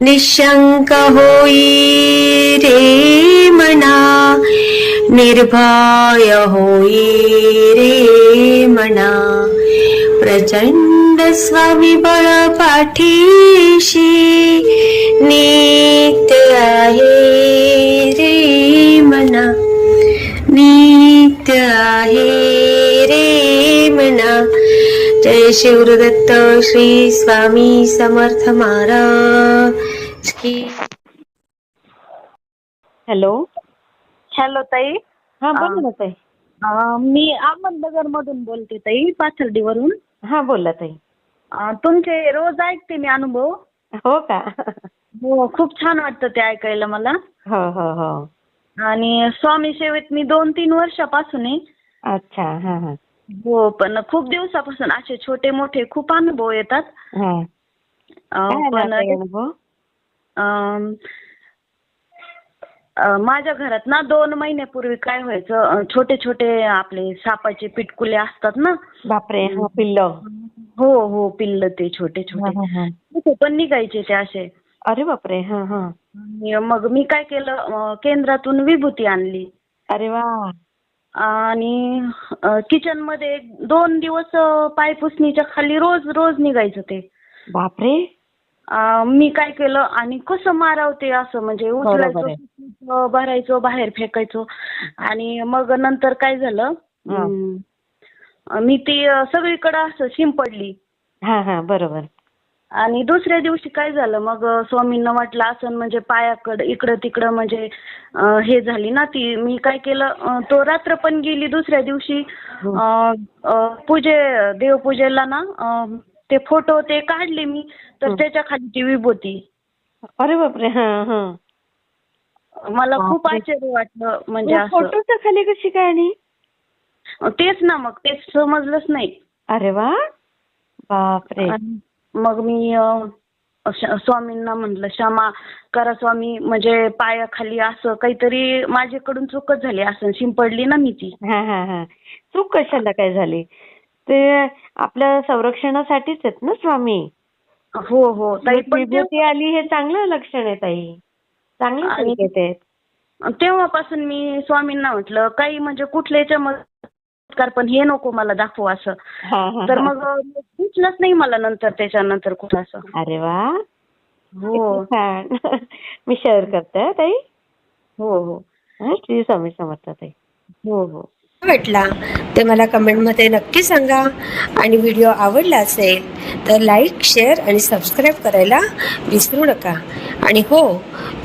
निशंक होई रे मना निर्भय होई रे मना। प्रचंड स्वामी पाठीशी नित्य आहे जय शिवदत्त श्री स्वामी समर्थ महाराज की हॅलो. हॅलो ताई. हा बोला ना ताई. अं, मी अहमदनगर मधून बोलते ताई पाथर्डीवरून. हा बोला ताई. अं, तुमचे रोज ऐकते मी अनुभव. हो का? हो खूप छान वाटतं ते ऐकायला मला. हो हो हो. आणि स्वामी सेवेत मी दोन तीन वर्षापासून आहे. अच्छा हा हा. हो पण खूप दिवसापासून असे छोटे मोठे खूप अनुभव येतात. हा. अं, काय आला पण ताई अनुभव? अं, अं, माझ्या घरात ना दोन महिन्यापूर्वी काय व्हायचं अं, छोटे छोटे आपले सापाचे पिटकुले असतात ना. बापरे हा पिल्ल. हो हो पिल्ल ते छोटे हा, छोटे. हा, हा. ते पण निघायचे ते असे. अरे बापरे हा हा. आणि मग मी काय केलं अं, केंद्रातून विभूती आणली. अरे वा. आणि किचनमध्ये एक दोन दिवस पायपुसणीच्या खाली रोज रोज निघायचं ते. बापरे. अं, मी काय केलं आणि कसं मारावं ते असं म्हणजे उचलायचो आहे. पुसायचो, भरायचो बाहेर फेकायचो. आणि मग नंतर काय झालं हा. अं, मी ती अं, सगळीकडे असं शिंपडली. हा हा बरोबर. आणि दुसऱ्या दिवशी काय झालं? मग स्वामींना वाटलं असं म्हणजे पायाकडं इकडं तिकडं म्हणजे अ, हे झाली ना ती. मी काय केलं? अ, तो रात्र पण गेली दुसऱ्या दिवशी. अ, अ, पूजे देवपूजेला ना अ, ते फोटो ते काढले मी. तर हं. त्याच्याखाली ती विभूती. अरे बापरे! हा हा. मला खूप बापरे. आश्चर्य वाटलं म्हणजे असं. फोटोच्या खाली कशी काय आणि? तेच ना मग. तेच समजलंच नाही. अरे वा! बापरे! आणि मग मी स्वामींना म्हटलं क्षमा करा स्वामी म्हणजे पायाखाली असं काहीतरी माझ्याकडून चूकच झाली असं शिंपडली ना मी ती. हा हा हा. चूक कशाला काय झाली? ते आपल्या संरक्षणासाठीच आहेत ना स्वामी? हो हो. ताई पण विभूती आली हे चांगलं लक्षण आहे ताई. चांगले आणि- संकेत आहेत. ते- तेव्हापासून मी स्वामींना म्हटलं काही म्हणजे कुठल्या चमत्कार पण हे नको मला दाखवू असं. हा, हा, तर. मग दिसलंच नाही मला नंतर त्याच्यानंतर कुठं असं. अरे वा. हो. मी शेअर करते हं, ताई. हो हो. हं, श्री स्वामी समर्थ ताई. हो हो. वाटला? ते मला कमेंटमध्ये नक्की सांगा. आणि व्हिडिओ आवडला असेल तर लाईक शेअर आणि सबस्क्राईब करायला विसरू नका. आणि हो